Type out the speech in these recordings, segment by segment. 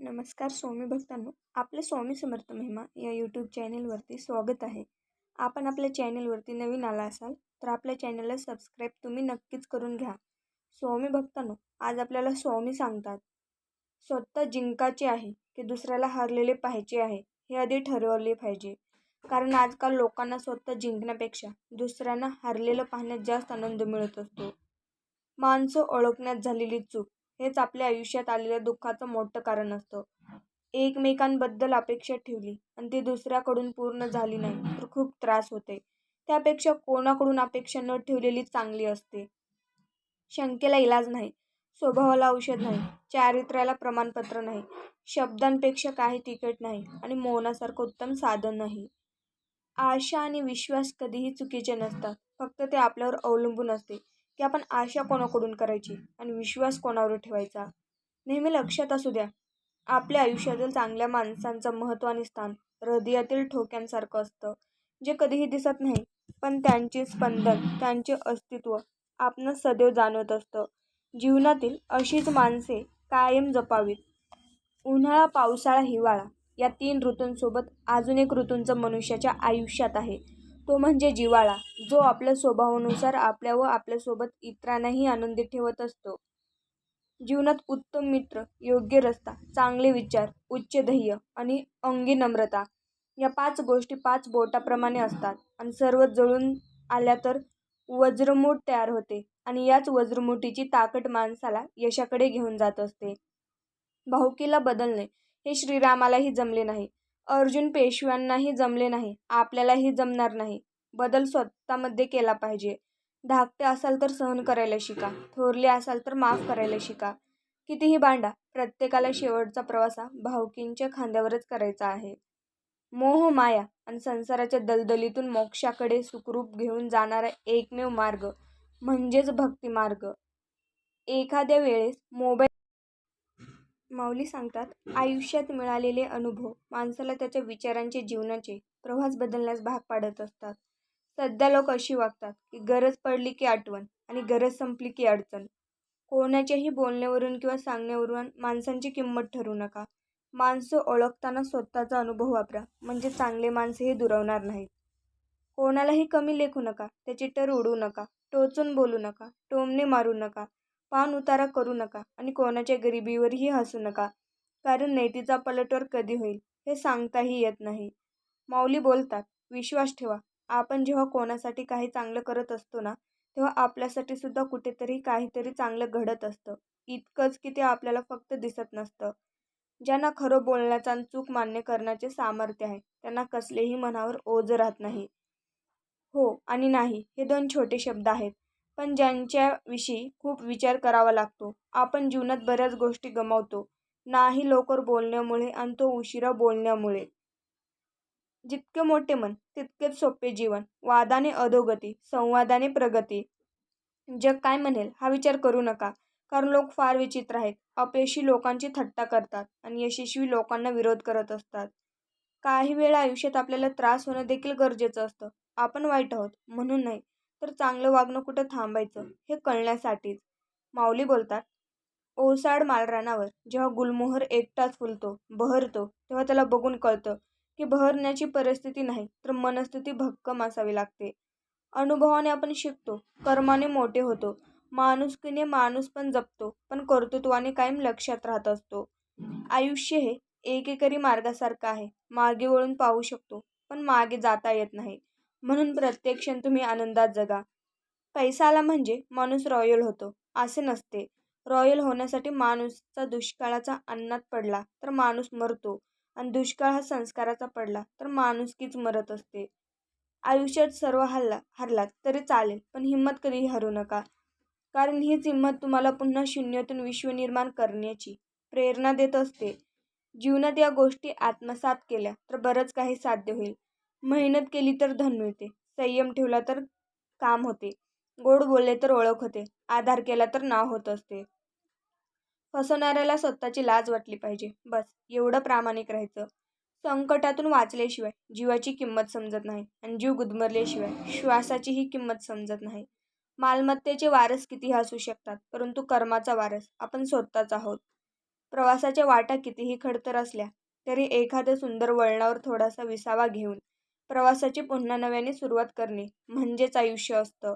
नमस्कार स्वामी भक्तांनो आपले स्वामी समर्थ महिमा या यूट्यूब चॅनेलवरती स्वागत आहे. आपण आपल्या चॅनेलवरती नवीन आला असाल तर आपल्या चॅनलला सबस्क्राईब तुम्ही नक्कीच करून घ्या. स्वामी भक्तांनो आज आपल्याला स्वामी सांगतात स्वतः जिंकाचे आहे की दुसऱ्याला हरलेले पाहायचे आहे हे आधी ठरवले पाहिजे. कारण आजकाल लोकांना स्वतः जिंकण्यापेक्षा दुसऱ्यांना हरलेलं पाहण्यात जास्त आनंद मिळत असतो. माणसं ओळखण्यात झालेली चूक हेच आपल्या आयुष्यात आलेल्या दुःखाचं मोठं कारण असतं. एकमेकांबद्दल अपेक्षा ठेवली आणि ती दुसऱ्याकडून पूर्ण झाली नाही तर खूप त्रास होते. त्यापेक्षा कोणाकडून अपेक्षा न ठेवलेली चांगली असते? शंकेला इलाज नाही स्वभावाला औषध नाही चारित्र्याला प्रमाणपत्र नाही शब्दांपेक्षा काही तिकट नाही आणि मौनासारखं उत्तम साधन नाही. आशा आणि विश्वास कधीही चुकीचे नसतात फक्त ते आपल्यावर अवलंबून असते. की आपण आशा कोणाकडून करायची आणि विश्वास कोणावर ठेवायचा? नेहमी लक्षात असू द्या आपल्या आयुष्यातील चांगल्या माणसांचं महत्त्व आणि स्थान हृदयातील ठोक्यांसारखं असतं जे कधीही दिसत नाही पण त्यांचे स्पंदन त्यांचे अस्तित्व आपण सदैव जाणवत असतं. जीवनातील अशीच माणसे कायम जपावीत. उन्हाळा पावसाळा हिवाळा या तीन ऋतूंसोबत अजून एक ऋतूंचं मनुष्याच्या आयुष्यात आहे. तो म्हणजे जिव्हाळा जो आपल्या स्वभावानुसार आपल्या व आपल्यासोबत इतरांनाही आनंदी ठेवत असतो. जीवनात उत्तम मित्र योग्य रस्ता चांगले विचार उच्च ध्येय आणि अंगी नम्रता या पाच गोष्टी पाच बोटाप्रमाणे असतात आणि सर्व जळून आल्या तर वज्रमूठ तयार होते आणि याच वज्रमुठीची ताकद माणसाला यशाकडे घेऊन जात असते. भाऊकीला बदलणे हे श्रीरामालाही जमले नाही. अर्जुन पेशव्यांनाही जमले नाही. आपल्यालाही जमणार नाही. बदल स्वतःमध्ये केला पाहिजे. धाकटे असाल तर सहन करायला शिका. थोरले असाल तर माफ करायला शिका. कितीही भांडा प्रत्येकाला शेवटचा प्रवास हा भावकींच्या खांद्यावरच करायचा आहे. मोह माया आणि संसाराच्या दलदलीतून मोक्षाकडे सुखरूप घेऊन जाणारा एकमेव मार्ग म्हणजेच भक्तिमार्ग. एखाद्या वेळेस मोबाईल माऊली सांगतात आयुष्यात मिळालेले अनुभव माणसाला त्याच्या विचारांचे जीवनाचे प्रवास बदलण्यास भाग पाडत असतात. सध्या लोक अशी वागतात की गरज पडली की आठवण आणि गरज संपली की अडचण. कोणाच्याही बोलण्यावरून किंवा सांगण्यावरून माणसांची किंमत ठरू नका. माणसं ओळखताना स्वतःचा अनुभव वापरा म्हणजे चांगले माणसेही दुरावणार नाहीत. कोणालाही कमी लेखू नका त्याची टर उडू नका टोचून बोलू नका टोमणे मारू नका पान उतारा करू नका आणि कोणाच्या गरिबीवरही हसू नका कारण नेतीचा पलटवर कधी होईल हे सांगताही येत नाही. माऊली बोलतात विश्वास ठेवा आपण जेव्हा कोणासाठी काही चांगलं करत असतो ना तेव्हा आपल्यासाठी सुद्धा कुठेतरी काहीतरी चांगलं घडत असतं इतकंच की ते आपल्याला फक्त दिसत नसतं. ज्यांना खरं बोलण्याचा आणि चूक मान्य करण्याचे सामर्थ्य आहे त्यांना कसलेही मनावर ओझ राहत नाही. हो आणि नाही हे दोन छोटे शब्द आहेत. पण ज्यांच्याविषयी खूप विचार करावा लागतो. आपण जीवनात बऱ्याच गोष्टी गमावतो. नाही लवकर बोलण्यामुळे आणि तो उशिरा बोलण्यामुळे. जितके मोठे मन तितकेच सोपे जीवन. वादाने अधोगती संवादाने प्रगती. जग काय म्हणेल हा विचार करू नका. कारण लोक फार विचित्र आहेत. अपयशी लोकांची थट्टा करतात आणि यशस्वी लोकांना विरोध करत असतात. काही वेळा आयुष्यात आपल्याला त्रास होणं देखील गरजेचं असतं. आपण वाईट आहोत म्हणून नाही. तर चांगलं वागणं कुठं थांबायचं हे. कळण्यासाठीच. माऊली बोलतात ओसाड मालरानावर जेव्हा गुलमोहर एकटाच फुलतो बहरतो तेव्हा त्याला बघून कळतं की बहरण्याची परिस्थिती नाही तर मनस्थिती भक्कम असावी लागते. अनुभवाने आपण शिकतो कर्माने मोठे होतो माणुसकीने माणूस पण जपतो पण कर्तृत्वाने कायम लक्षात राहत असतो. आयुष्य हे एकेकरी मार्गासारखं आहे मागे वळून पाहू शकतो पण मागे जाता येत नाही. म्हणून प्रत्येक क्षण तुम्ही आनंदात जगा. पैसा आला म्हणजे माणूस रॉयल होतो असे नसते. रॉयल होण्यासाठी माणूसचा दुष्काळाचा अन्नात पडला तर माणूस मरतो. आणि दुष्काळ हा संस्काराचा पडला तर माणुसकीच मरत असते. आयुष्यात सर्व हल्ला हरलात तरी चालेल पण हिंमत कधीही हरू नका. कारण हीच हिंमत तुम्हाला पुन्हा शून्यातून विश्व निर्माण करण्याची प्रेरणा देत असते. जीवनात या गोष्टी आत्मसात केल्या तर बरंच काही साध्य होईल. मेहनत केली तर धन मिळते. संयम ठेवला तर काम होते. गोड बोलले तर ओळख होते. आधार केला तर नाव होत असते. फसवणाऱ्याला स्वतःची लाज वाटली पाहिजे. बस एवढं प्रामाणिक राहायचं. संकटातून वाचल्याशिवाय जीवाची किंमत समजत नाही आणि जीव गुदमरल्याशिवाय श्वासाचीही किंमत समजत नाही. मालमत्तेचे वारस कितीही असू शकतात परंतु कर्माचा वारस आपण स्वतःच आहोत. प्रवासाच्या वाटा कितीही खडतर असल्या तरी एखाद्या सुंदर वळणावर थोडासा विसावा घेऊन प्रवासाची पुन्हा नव्याने सुरुवात करणे म्हणजेच आयुष्य असतं.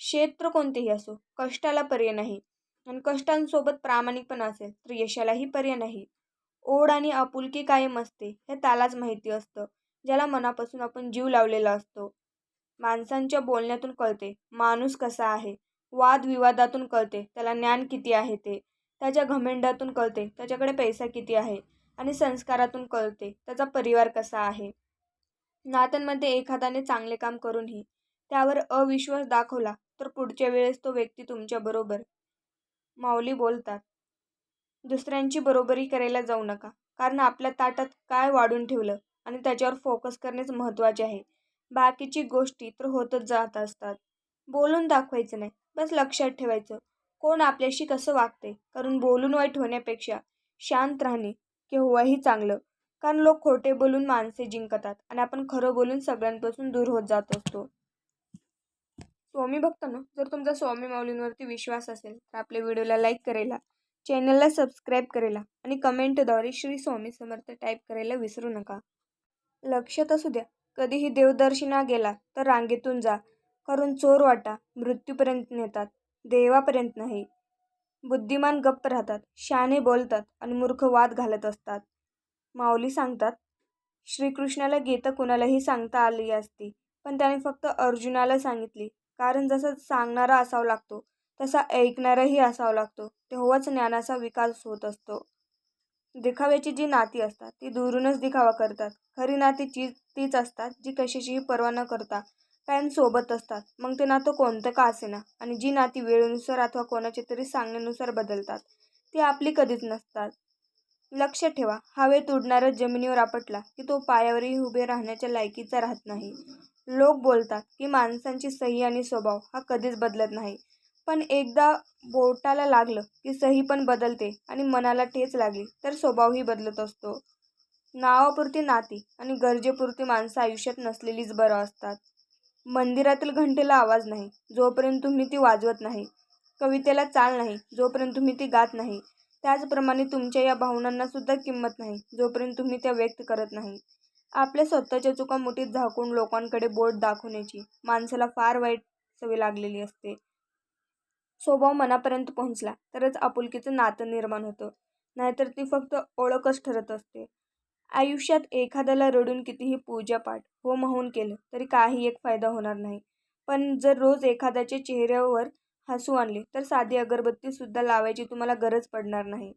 क्षेत्र कोणतेही असो कष्टाला पर्याय नाही. आणि कष्टांसोबत प्रामाणिकपणा असेल तर यशालाही पर्याय नाही. ओढ आणि आपुलकी कायम असते हे त्यालाच माहिती असतं ज्याला मनापासून आपण जीव लावलेला असतो. माणसांच्या बोलण्यातून कळते माणूस कसा आहे. वादविवादातून कळते त्याला ज्ञान किती आहे ते. त्याच्या घमेंडातून कळते त्याच्याकडे पैसा किती आहे. आणि संस्कारातून कळते त्याचा परिवार कसा आहे. नात्यांमध्ये एखाद्याने चांगले काम करूनही त्यावर अविश्वास दाखवला तर पुढच्या वेळेस तो व्यक्ती तुमच्याबरोबर माऊली बोलतात. दुसऱ्यांची बरोबरी करायला जाऊ नका कारण आपल्या ताटात काय वाढून ठेवलं आणि त्याच्यावर फोकस करणेच महत्त्वाचे आहे. बाकीची गोष्टी तर होतच जात असतात. बोलून दाखवायचं नाही बस लक्षात ठेवायचं. कोण आपल्याशी कसं वागते कारण बोलून वाईट होण्यापेक्षा शांत राहणे केव्हाही चांगलं. कारण लोक खोटे बोलून माणसे जिंकतात आणि आपण खरं बोलून सगळ्यांपासून दूर होत जात असतो. स्वामी भक्तांनो जर तुमचा स्वामी माऊलींवरती विश्वास असेल तर आपल्या व्हिडिओला लाईक करायला चॅनलला सबस्क्राईब करायला आणि कमेंटद्वारे श्री स्वामी समर्थ टाईप करायला विसरू नका. लक्षात असू द्या कधीही देवदर्शना गेला तर रांगेतून जा कारण चोर वाटा मृत्यूपर्यंत नेतात देवापर्यंत नाही. बुद्धिमान गप्प राहतात शाने बोलतात आणि मूर्ख वाद घालत असतात. माऊली सांगतात श्रीकृष्णाला गीता कुणालाही सांगता आली असती पण त्याने फक्त अर्जुनाला सांगितली. कारण जसं सांगणारा असावा लागतो तसा ऐकणाराही असावा लागतो. तेव्हाच ज्ञानाचा विकास होत असतो. दिखाव्याची जी नाती असतात ती दुरूनच दिखावा करतात. खरी नाती ची तीच असतात जी कशाचीही पर्वा न करता कायम सोबत असतात. मग ते नातं कोणतं का असेना? आणि जी नाती वेळेनुसार अथवा कोणाच्या तरी सांगण्यानुसार बदलतात ती आपली कधीच नसतात. लक्ष ठेवा. हवेत उडणारा जमिनीवर आपटला की तो पायावरही उभे राहण्याच्या लायकीचा राहत नाही. लोक बोलतात की माणसांची सही आणि स्वभाव हा कधीच बदलत नाही. पण एकदा बोटाला लागलं की सही पण बदलते आणि मनाला ठेच लागली तर स्वभावही बदलत असतो. नावापुरती नाती आणि गरजेपुरती माणसं आयुष्यात नसलेलीच बरं असतात. मंदिरातील घंटेला आवाज नाही जोपर्यंत तुम्ही ती वाजवत नाही. कवितेला चाल नाही जोपर्यंत तुम्ही ती गात नाही. त्याचप्रमाणे तुमच्या या भावनांना सुद्धा किंमत नाही जोपर्यंत तुम्ही त्या व्यक्त करत नाही. आपल्या स्वतःच्या चुका मुठीत झाकून लोकांकडे बोट दाखवण्याची माणसाला फार वाईट सवय लागलेली असते. स्वभाव मनापर्यंत पोहोचला तरच आपुलकीचं नातं निर्माण होतं. नाहीतर ती फक्त ओळखच ठरत असते. आयुष्यात एखाद्याला रडून कितीही पूजापाठ हो होऊन केलं तरी काही एक फायदा होणार नाही. पण जर रोज एखाद्याच्या चेहऱ्यावर हसू आणले. तर साधी अगरबत्तीसुद्धा लावायची तुम्हाला गरज पडणार नाही.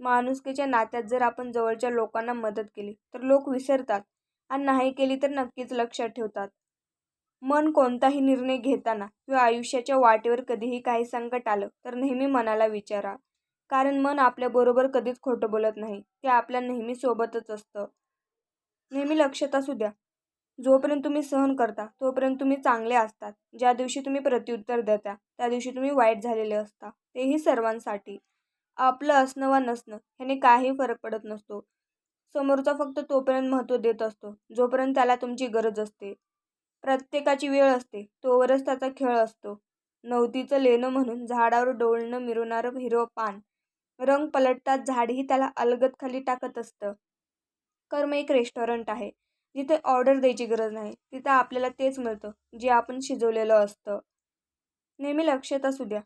माणुसकीच्या नात्यात जर आपण जवळच्या लोकांना मदत केली तर लोक विसरतात आणि नाही केली तर नक्कीच लक्षात ठेवतात. मन कोणताही निर्णय घेताना किंवा आयुष्याच्या वाटेवर कधीही काही संकट आलं तर नेहमी मनाला विचारा. कारण मन आपल्याबरोबर कधीच खोटं बोलत नाही. ते आपल्या नेहमी सोबतच असतं. नेहमी लक्षात असू द्या. जोपर्यंत तुम्ही सहन करता तोपर्यंत तुम्ही चांगले असतात. ज्या दिवशी तुम्ही प्रत्युत्तर देता त्या दिवशी तुम्ही वाईट झालेले असता. तेही सर्वांसाठी. आपलं असणं वा नसणं ह्याने काही फरक पडत नसतो. समोरचा फक्त तोपर्यंत महत्त्व देत असतो जोपर्यंत त्याला तुमची गरज असते. प्रत्येकाची वेळ असते तोवरच त्याचा खेळ असतो. नवतीचं लेणं म्हणून झाडावर डोळणं मिरवणारं हिरवं पान. रंग पलटतात झाडही त्याला अलगत खाली टाकत असतं. कर्म एक रेस्टॉरंट आहे. जिथे ऑर्डर द्यायची गरज नाही. तिथं आपल्याला तेच मिळतं जे आपण शिजवलेलं असतं. नेहमी लक्षात असू द्या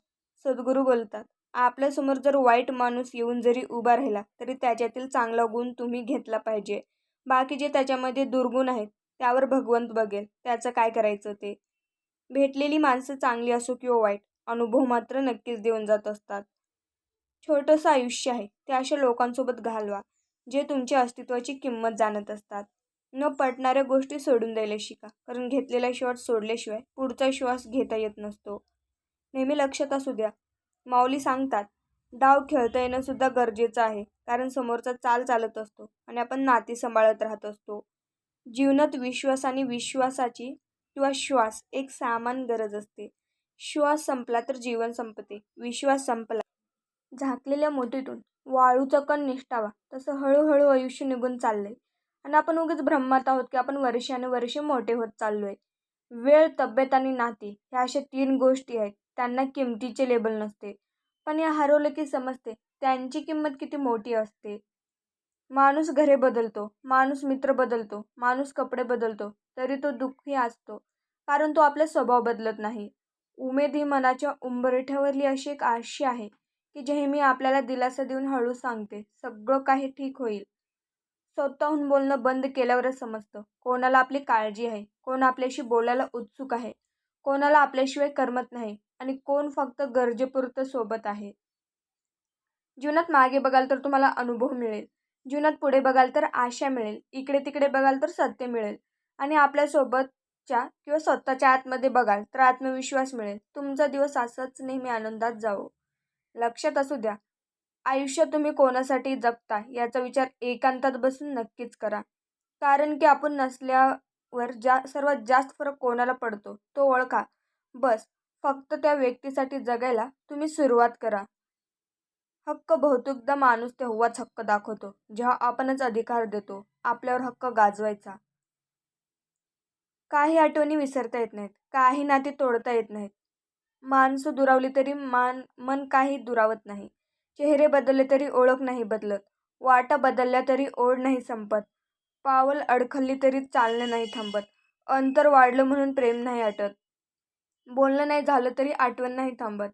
सद्गुरू बोलतात आपल्यासमोर जर वाईट माणूस येऊन जरी उभा राहिला तरी त्याच्यातील चांगला गुण तुम्ही घेतला पाहिजे. बाकी जे त्याच्यामध्ये दुर्गुण आहेत त्यावर भगवंत बघेल त्याचं काय करायचं ते. भेटलेली माणसं चांगली असो किंवा वाईट अनुभव मात्र नक्कीच देऊन जात असतात. छोटंसं आयुष्य आहे ते अशा लोकांसोबत घालवा जे तुमच्या अस्तित्वाची किंमत जाणत असतात. न पटणाऱ्या गोष्टी सोडून द्यायला शिका. कारण घेतलेला श्वास सोडल्याशिवाय पुढचा श्वास घेता येत नसतो. नेहमी लक्षात असू द्या. माऊली सांगतात डाव खेळता येणं सुद्धा गरजेचं आहे. कारण समोरचा चाल चालत असतो आणि आपण नाती सांभाळत राहत असतो. जीवनात विश्वास आणि विश्वासाची किंवा श्वास एक सामान गरज असते. श्वास संपला तर जीवन संपते. विश्वास संपला. झाकलेल्या मोठीतून वाळूचा कण निष्ठावा. तसं हळूहळू आयुष्य निघून चाललंय. आणि आपण उगीच भ्रमात आहोत की आपण वर्षानुवर्षे मोठे होत चाललो आहे वेळ तब्येत आणि नाती ह्या अशा तीन गोष्टी आहेत. त्यांना किमतीचे लेबल नसते. पण या हरवलं की समजते त्यांची किंमत किती मोठी असते. माणूस घरे बदलतो माणूस मित्र बदलतो माणूस कपडे बदलतो तरी तो दुःखी असतो कारण तो आपला स्वभाव बदलत नाही. उमेद ही मनाच्या उंबरठ्यावरली अशी एक आशी आहे की जे मी आपल्याला दिलासा देऊन हळू सांगते सगळं काही ठीक होईल. स्वतःहून बोलणं बंद केल्यावरच समजतं. कोणाला आपली काळजी आहे कोण आपल्याशी बोलायला उत्सुक आहे कोणाला आपल्याशिवाय करमत नाही आणि कोण फक्त गरजेपुरतं सोबत आहे. जीवनात मागे बघाल तर तुम्हाला अनुभव मिळेल. जीवनात पुढे बघाल तर आशा मिळेल. इकडे तिकडे बघाल तर सत्य मिळेल. आणि आपल्यासोबतच्या किंवा स्वतःच्या आतमध्ये बघाल तर आत्मविश्वास मिळेल. तुमचा दिवस असंच नेहमी आनंदात जावो. लक्षात असू द्या आयुष्य तुम्ही कोणासाठी जगता याचा विचार एकांतात बसून नक्कीच करा. कारण की आपण नसल्यावर जा सर्वात जास्त फरक कोणाला पडतो तो ओळखा. बस फक्त त्या व्यक्तीसाठी जगायला तुम्ही सुरुवात करा. हक्क बहुतेकदा माणूस तेव्हाच हक्क दाखवतो जेव्हा आपणच अधिकार देतो आपल्यावर हक्क गाजवायचा. काही आठवणी विसरता येत नाहीत काही नाती तोडता येत नाहीत. माणसं दुरावली तरी मान मन काही दुरावत नाही. चेहरे बदलले तरी ओळख नाही बदलत. वाटा बदलल्या तरी ओढ नाही संपत. पावल अडखलली तरी चालणे नाही थांबत. अंतर वाढलं म्हणून प्रेम नाही आटत. बोलणं नाही झालं तरी आठवण नाही थांबत.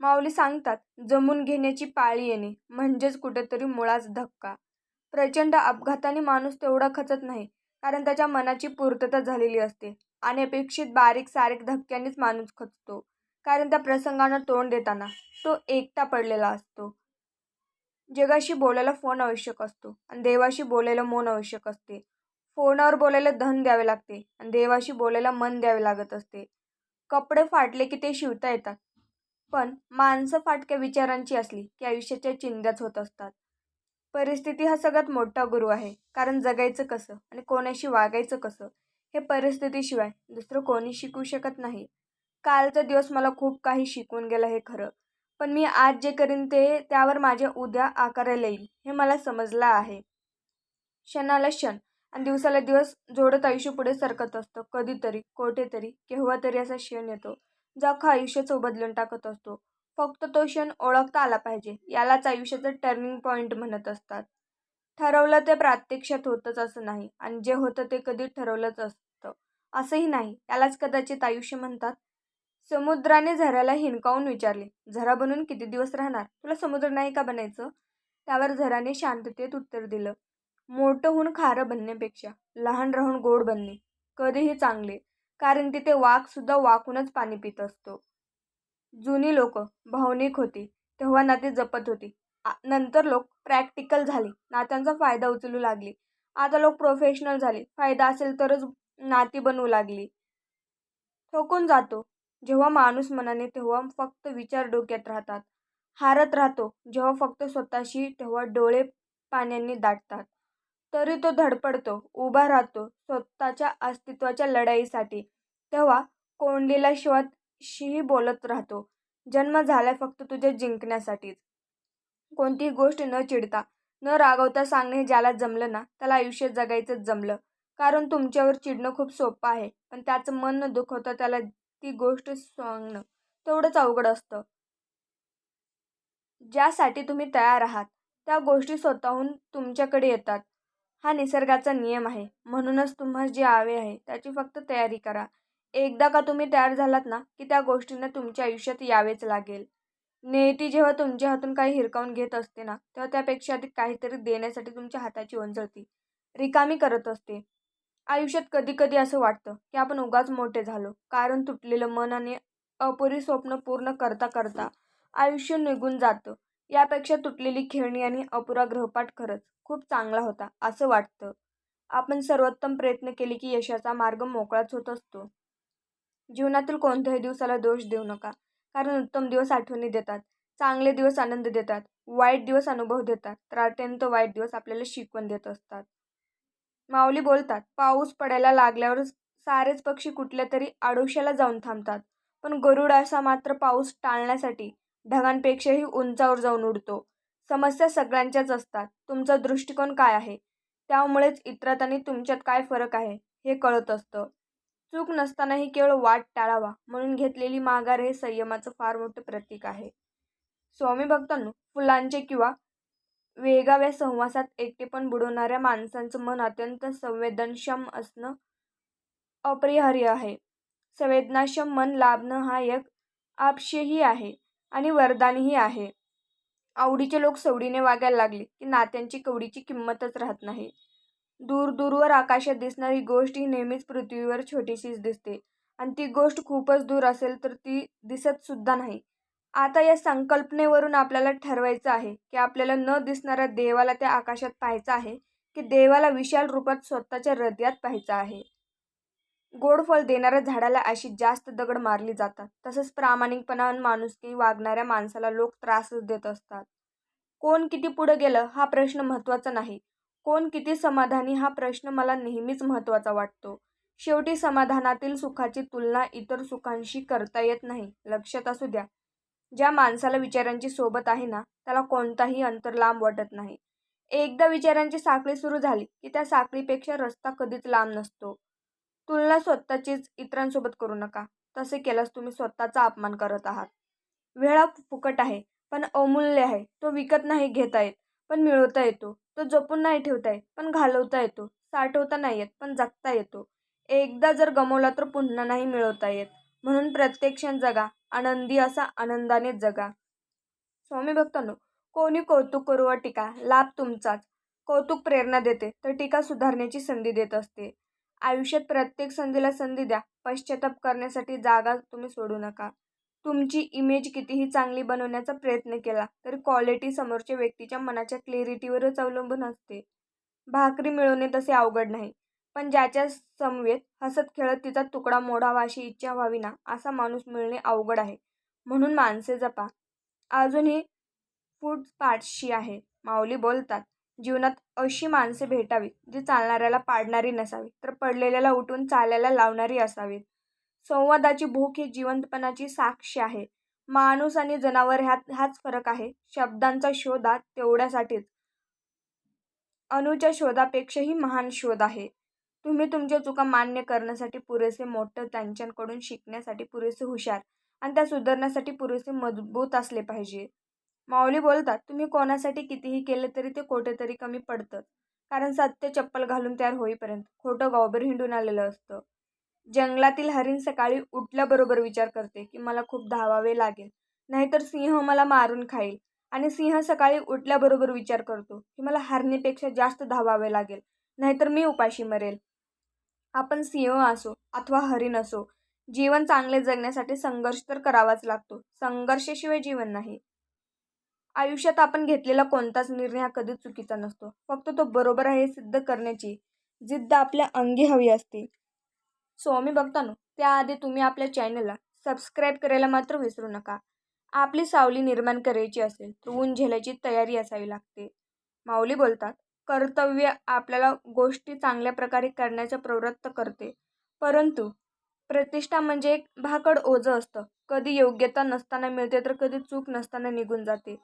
माऊली सांगतात जमून घेण्याची पाळी येणे म्हणजेच कुठेतरी मुळाच धक्का. प्रचंड अपघाताने माणूस तेवढा खचत नाही कारण त्याच्या मनाची पूर्तता झालेली असते. आणि अपेक्षित बारीक सारीक धक्क्यांनीच माणूस खचतो. कारण त्या प्रसंगानं तोंड देताना तो एकटा पडलेला असतो. जगाशी बोलायला फोन आवश्यक असतो आणि देवाशी बोलायला मन आवश्यक असते. फोनावर बोलायला धन द्यावे लागते आणि देवाशी बोलायला मन द्यावे लागत असते. कपडे फाटले की ते शिवता येतात. पण माणसं फाटक्या विचारांची असली की आयुष्याच्या चिंध्याच होत असतात. परिस्थिती हा सगळ्यात मोठा गुरु आहे. कारण जगायचं कसं आणि कोणाशी वागायचं कसं हे परिस्थितीशिवाय दुसरं कोणी शिकू शकत नाही. कालचा दिवस मला खूप काही शिकवून गेला हे खरं. पण मी आज जे करीन ते त्यावर माझ्या उद्या आकाराला येईल हे मला समजलं आहे. क्षणाला क्षण आणि दिवसाला दिवस जोडत आयुष्य पुढे सरकत असतं. कधीतरी कोठेतरी केव्हा तरी असा क्षण येतो जो अख्खा आयुष्याचं बदलून टाकत असतो. फक्त तो क्षण ओळखता आला पाहिजे यालाच आयुष्याचं टर्निंग पॉईंट म्हणत असतात. ठरवलं ते प्रात्यक्षात होतंच असं नाही आणि जे होतं ते कधी ठरवलंच असतं. असंही नाही यालाच कदाचित आयुष्य म्हणतात. समुद्राने झऱ्याला हिणकावून विचारले झरा बनून किती दिवस राहणार? तुला समुद्र नाही का बनायचं? त्यावर झराने शांततेत उत्तर दिलं मोठं होऊन खारं बनण्यापेक्षा लहान राहून गोड बनणे कधीही चांगले कारण तिथे वाघसुद्धा वाकूनच पाणी पित असतो. जुनी लोक भावनिक होती तेव्हा नाते जपत होती. नंतर लोक प्रॅक्टिकल झाले नात्यांचा फायदा उचलू लागले. आता लोक प्रोफेशनल झाले फायदा असेल तरच नाती बनवू लागली. ठोकून जातो जेव्हा माणूस मनाने तेव्हा फक्त विचार डोक्यात राहतात. हारत राहतो जेव्हा फक्त स्वतःशी तेव्हा डोळे पाण्यांनी दाटतात. तरी तो धडपडतो उभा राहतो स्वतःच्या अस्तित्वाच्या लढाईसाठी. तेव्हा कोंडीला शिवाशीही बोलत राहतो जन्म झालाय फक्त तुझ्या जिंकण्यासाठीच. कोणतीही गोष्ट न चिडता न रागवता सांगणे ज्याला जमलं ना त्याला आयुष्य जगायचं जमलं. कारण तुमच्यावर चिडणं खूप सोपं आहे पण त्याचं मन न दुखवता त्याला ती गोष्ट सांगणं तेवढंच अवघड असतं. ज्यासाठी तुम्ही तयार आहात त्या गोष्टी स्वतःहून तुमच्याकडे येतात. हा निसर्गाचा नियम आहे. म्हणूनच तुम्हाला जे हवे आहे त्याची फक्त तयारी करा. एकदा का तुम्ही तयार झालात ना की त्या गोष्टींना तुमच्या आयुष्यात यावेच लागेल. नेहती जेव्हा तुमच्या हातून काही हिरकावून घेत असते ना तेव्हा त्यापेक्षा अधिक काहीतरी देण्यासाठी तुमच्या हाताची ओंजळती रिकामी करत असते. आयुष्यात कधी कधी असं वाटतं की आपण उगाच मोठे झालो. कारण तुटलेलं मन आणि अपुरी स्वप्न पूर्ण करता करता आयुष्य निघून जातं. यापेक्षा तुटलेली खेळणी आणि अपुरा ग्रहपाठ खरंच खूप चांगला होता असं वाटतं. आपण सर्वोत्तम प्रयत्न केले की यशाचा मार्ग मोकळाच होत असतो. जीवनातील कोणत्याही दिवसाला दोष देऊ नका. कारण उत्तम दिवस आठवणी देतात चांगले दिवस आनंद देतात वाईट दिवस अनुभव देतात. तर अत्यंत वाईट दिवस आपल्याला शिकवण देत असतात. माऊली बोलतात पाऊस पडायला लागल्यावर सारेच पक्षी कुठल्या तरी आडोशाला जाऊन थांबतात. पण गरुड असा मात्र पाऊस टाळण्यासाठी ढगांपेक्षाही उंचावर जाऊन उडतो. समस्या सगळ्यांच्याच असतात. तुमचा दृष्टिकोन काय आहे? त्यामुळेच इतरात आणि तुमच्यात काय फरक आहे हे कळत असतं. चूक नसतानाही केवळ वाट टाळावा म्हणून घेतलेली माघार हे संयमाचं फार मोठं प्रतीक आहे. स्वामी भक्तांनो फुलांचे किंवा वेगाव्या सहवासात एकटेपण बुडवणाऱ्या माणसांचं मन अत्यंत संवेदनक्षम असणं अपरिहार्य आहे. संवेदनाक्षम मन लाभणं हा एक आपशेही आहे आणि वरदानही आहे. आवडीचे लोक सवडीने वागायला लागले की नात्यांची कवडीची किंमतच राहत नाही. दूर दूरवर आकाशात दिसणारी गोष्ट ही नेहमीच पृथ्वीवर छोटीशीच दिसते. आणि ती गोष्ट खूपच दूर असेल तर ती दिसत सुद्धा नाही. आता या संकल्पनेवरून आपल्याला ठरवायचं आहे की आपल्याला न दिसणाऱ्या देवाला त्या आकाशात पाहायचं आहे की देवाला विशाल रूपात स्वतःच्या हृदयात पाहायचं आहे. गोड फळ देणाऱ्या झाडाला अशी जास्त दगड मारली जातात. तसंच प्रामाणिकपणा माणुसकी वागणाऱ्या माणसाला लोक त्रासच देत असतात. कोण किती पुढं गेलं हा प्रश्न महत्त्वाचा नाही. कोण किती समाधानी हा प्रश्न मला नेहमीच महत्त्वाचा वाटतो. शेवटी समाधानातील सुखाची तुलना इतर सुखांशी करता येत नाही. लक्षात असू द्या. ज्या माणसाला विचारांची सोबत आहे ना त्याला कोणताही अंतर लांब वाटत नाही. एकदा विचारांची साखळी सुरू झाली की त्या साखळीपेक्षा रस्ता कधीच लांब नसतो. तुलना स्वतःचीच इतरांसोबत करू नका. तसे केल्यास तुम्ही स्वतःचा अपमान करत आहात. वेळा फुकट आहे पण अमूल्य आहे. तो विकत नाही घेता येत पण मिळवता येतो. तो जपून नाही ठेवता येत पण घालवता येतो. साठवता नाही येत पण जगता येतो. एकदा जर गमवला तर पुन्हा नाही मिळवता येत. म्हणून प्रत्येक क्षण जगा. आनंदी असा आनंदाने जगा. स्वामी भक्तांनो कोणी कौतुक करू व टीका लाभ तुमचाच. कौतुक प्रेरणा देते तर टीका सुधारण्याची संधी देत असते. आयुष्यात प्रत्येक संधीला संधी द्या. पश्चाताप करण्यासाठी जागा तुम्ही सोडू नका. तुमची इमेज कितीही चांगली बनवण्याचा प्रयत्न केला तरी क्वालिटी समोरच्या व्यक्तीच्या मनाच्या क्लिअरिटीवरच अवलंबून असते. भाकरी मिळवणे तसे अवघड नाही. पण ज्याच्या समवेत हसत खेळत तिचा तुकडा मोडावा अशी इच्छा व्हावी ना असा माणूस मिळणे अवघड आहे. म्हणून माणसे जपा. अजूनही फूड पाठशी आहे. माऊली बोलतात जीवनात अशी माणसे भेटावीत जी चालणाऱ्याला पाडणारी नसावी तर पडलेल्याला उठून चालायला लावणारी असावीत. संवादाची भूक ही जिवंतपणाची साक्ष आहे. माणूस आणि जनावर ह्यात हाच फरक आहे. शब्दांचा शोधा तेवढ्यासाठीच. अणूच्या शोधापेक्षाही महान शोध आहे. तुम्ही तुमच्या चुका मान्य करण्यासाठी पुरेसे मोठं त्यांच्याकडून शिकण्यासाठी पुरेसे हुशार आणि त्या सुधारण्यासाठी पुरेसे मजबूत असले पाहिजे. माऊली बोलतात तुम्ही कोणासाठी कितीही केले तरी ते कुठेतरी कमी पडतं. कारण सत्य चप्पल घालून तयार होईपर्यंत खोटं गावभर हिंडून आलेलं असतं. जंगलातील हरिण सकाळी उठल्याबरोबर विचार करते की मला खूप धावावे लागेल. नाहीतर सिंह मला मारून खाईल आणि सिंह सकाळी उठल्याबरोबर विचार करतो की मला हरणीपेक्षा जास्त धावावे लागेल. नाहीतर मी उपाशी मरेल. आपण सिंह असो अथवा हरिण असो जीवन चांगले जगण्यासाठी संघर्ष तर करावाच लागतो. संघर्षाशिवाय जीवन नाही. आयुष्यात आपण घेतलेला कोणताच निर्णय हा कधीच चुकीचा नसतो. फक्त तो बरोबर आहे हे सिद्ध करण्याची जिद्द आपल्या अंगी हवी असते. स्वामी बघतानो त्याआधी तुम्ही आपल्या चॅनलला सबस्क्राईब करायला मात्र विसरू नका. आपली सावली निर्माण करायची असेल तर ऊन झेलायची तयारी असावी लागते. माऊली बोलतात कर्तव्य आपल्याला गोष्टी चांगल्या प्रकारे करण्याच्या प्रवृत्त करते. परंतु प्रतिष्ठा म्हणजे एक भाकड ओझं असतं. कधी योग्यता नसताना मिळते तर कधी चूक नसताना निघून जाते.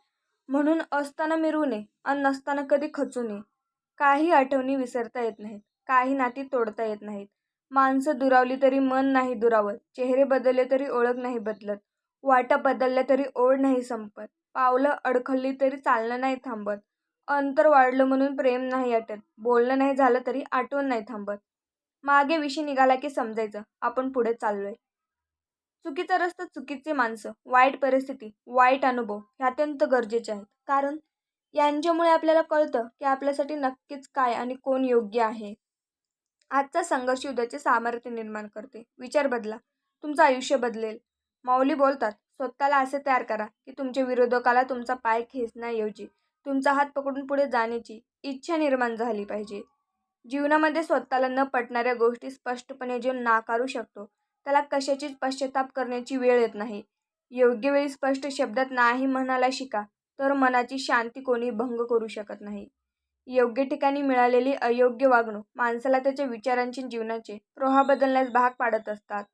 म्हणून असताना मिरू नये आणि नसताना कधी खचू नये. काही आठवणी विसरता येत नाहीत काही नाती तोडता येत नाहीत. माणसं दुरावली तरी मन नाही दुरावत चेहरे बदलले तरी ओळख नाही बदलत वाटा बदलल्या तरी ओढ नाही संपत पावलं अडखळली तरी चालणं नाही थांबत. अंतर वाढलं म्हणून प्रेम नाही अटत. बोलणं नाही झालं तरी आठवण नाही थांबत. मागे विषय निघाला की समजायचं. आपण पुढे चाललोय. चुकीचा रस्ता चुकीचे माणसं. वाईट परिस्थिती वाईट अनुभव हे अत्यंत गरजेचे आहेत. कारण यांच्यामुळे आपल्याला कळतं की आपल्यासाठी नक्कीच काय आणि कोण योग्य आहे. आजचा संघर्ष उद्याचे सामर्थ्य निर्माण करते. विचार बदला. तुमचं आयुष्य बदलेल. माऊली बोलतात स्वतःला असे तयार करा की तुमच्या विरोधकाला तुमचा पाय खेचण्याऐवजी. तुमचा हात पकडून पुढे जाण्याची इच्छा निर्माण झाली पाहिजे. जीवनामध्ये स्वतःला न पटणाऱ्या गोष्टी स्पष्टपणे जे नाकारू शकतो त्याला कशाचीच पश्चाताप करण्याची वेळ येत नाही. योग्य वेळी स्पष्ट शब्दात नाही म्हणायला शिका तर मनाची शांती कोणी भंग करू शकत नाही. योग्य ठिकाणी मिळालेली अयोग्य वागणूक माणसाला त्याच्या विचारांची जीवनाचे प्रोहा बदलण्यास भाग पाडत असतात.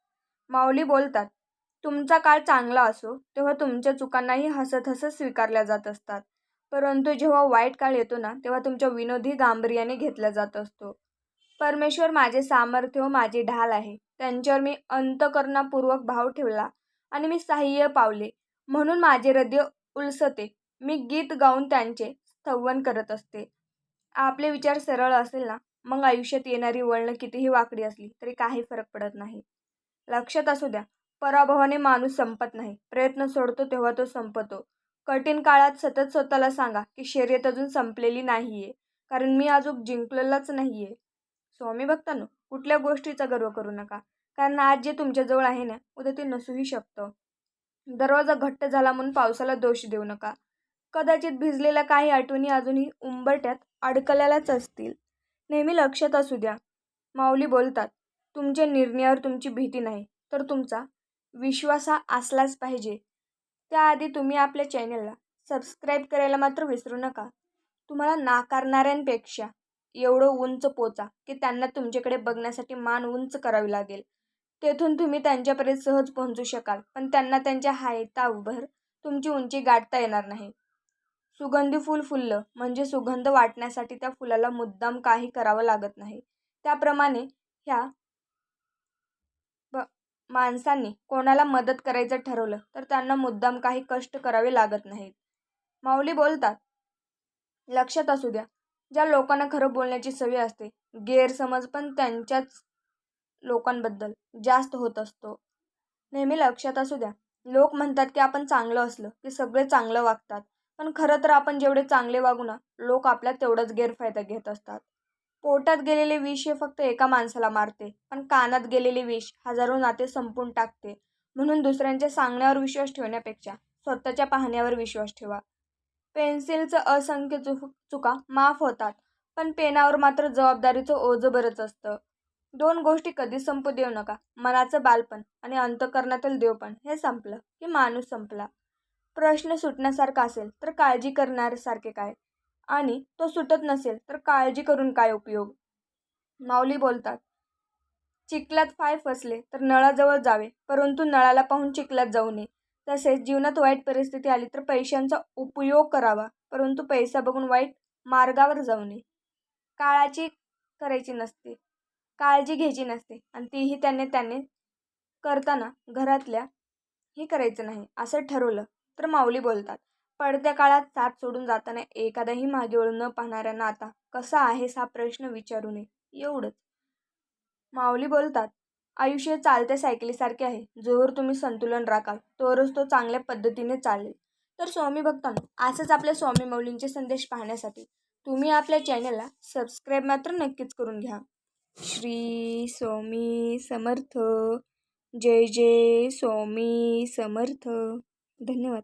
माऊली बोलतात तुमचा काळ चांगला असो तेव्हा तुमच्या चुकांनाही हसत हसत स्वीकारल्या जात असतात. परंतु जेव्हा वाईट काळ येतो ना तेव्हा तुमच्या विनोदी गांभीर्याने घेतला जात असतो. परमेश्वर माझे सामर्थ्य व माझी ढाल आहे. त्यांच्यावर मी अंतकरणापूर्वक भाव ठेवला आणि मी सहाय्य पावले. म्हणून माझे हृदय उलसते. मी गीत गाऊन त्यांचे स्तवन करत असते. आपले विचार सरळ असेल ना मग आयुष्यात येणारी वळणं कितीही वाकडी असली तरी काही फरक पडत नाही. लक्षात असू द्या पराभवाने माणूस संपत नाही. प्रयत्न सोडतो तेव्हा तो संपतो. कठीण काळात सतत स्वतःला सांगा की शर्यत अजून संपलेली नाही आहे कारण मी अजून जिंकलेलाच नाही आहे स्वामी भक्तांनो कुठल्या गोष्टीचा गर्व करू नका कारण आज जे तुमच्याजवळ आहे ना उद्या ते नसूही शकतं. दरवाजा घट्ट झाला म्हणून पावसाला दोष देऊ नका. कदाचित भिजलेल्या काही आठवणी अजूनही उंबरट्यात अडकलेल्याच असतील. नेहमी लक्षात असू द्या. माऊली बोलतात तुमच्या निर्णयावर तुमची भीती नाही तर तुमचा विश्वास हा असलाच पाहिजे. त्याआधी तुम्ही आपल्या चॅनलला सबस्क्राईब करायला मात्र विसरू नका. तुम्हाला नाकारणाऱ्यांपेक्षा एवढं उंच पोचा की त्यांना तुमच्याकडे बघण्यासाठी मान उंच करावी लागेल. तेथून तुम्ही त्यांच्यापर्यंत सहज पोहोचू शकाल पण त्यांना त्यांच्या हायताभर तुमची उंची गाठता येणार नाही. सुगंधी फूल फुललं म्हणजे सुगंध वाटण्यासाठी त्या फुलाला मुद्दाम काही करावं लागत नाही. त्याप्रमाणे ह्या माणसांनी कोणाला मदत करायचं ठरवलं तर त्यांना मुद्दाम काही कष्ट करावे लागत नाहीत. माऊली बोलतात लक्षात असू द्या ज्या लोकांना खरं बोलण्याची सवय असते गैरसमज पण त्यांच्याच लोकांबद्दल जास्त होत असतो. नेहमी लक्षात असू द्या लोक म्हणतात की आपण चांगलं असलं की सगळे चांगलं वागतात पण खरं तर आपण जेवढे चांगले वागू ना लोक आपला तेवढाच गैरफायदा घेत असतात. पोटात गेलेले विष हे फक्त एका माणसाला मारते पण कानात गेलेले विष हजारो नाते संपून टाकते. म्हणून दुसऱ्यांच्या सांगण्यावर विश्वास ठेवण्यापेक्षा स्वतःच्या पाहण्यावर विश्वास ठेवा. पेन्सिलचं असंख्य चुक चुका माफ होतात पण पेनावर मात्र जबाबदारीचं ओझं बरंच असतं. दोन गोष्टी कधी संपू देऊ नका मनाचं बालपण आणि अंतकरणातील देवपण हे संपलं की माणूस संपला. प्रश्न सुटण्यासारखा असेल तर काळजी करण्यासारखे काय? आणि तो सुटत नसेल तर काळजी करून काय उपयोग? माऊली बोलतात चिखलात पाय फसले तर नळाजवळ जावे परंतु नळाला पाहून चिखलात जाऊ नये. तसेच जीवनात वाईट परिस्थिती आली तर पैशांचा उपयोग करावा परंतु पैसा बघून वाईट मार्गावर जाऊ नये. काळाची करायची नसते काळजी घ्यायची नसते आणि तीही त्याने त्याने करताना घरातल्या हे करायचं नाही असं ठरवलं तर माऊली बोलतात. पडत्या काळात साथ सोडून जाताना एखादाही मागे वळून न पाहणाऱ्यांना आता कसा आहेस हा प्रश्न विचारू नये. एवढंच. माऊली बोलतात आयुष्य चालत्या सायकलीसारखे आहे. जोवर तुम्ही संतुलन राखाल तोवरच तो चांगल्या पद्धतीने चालेल. तर स्वामी भक्तांनो असंच आपल्या स्वामी माऊलींचे संदेश पाहण्यासाठी तुम्ही आपल्या चॅनलला सबस्क्राईब मात्र नक्कीच करून घ्या. श्री स्वामी समर्थ. जय जय स्वामी समर्थ. धन्यवाद.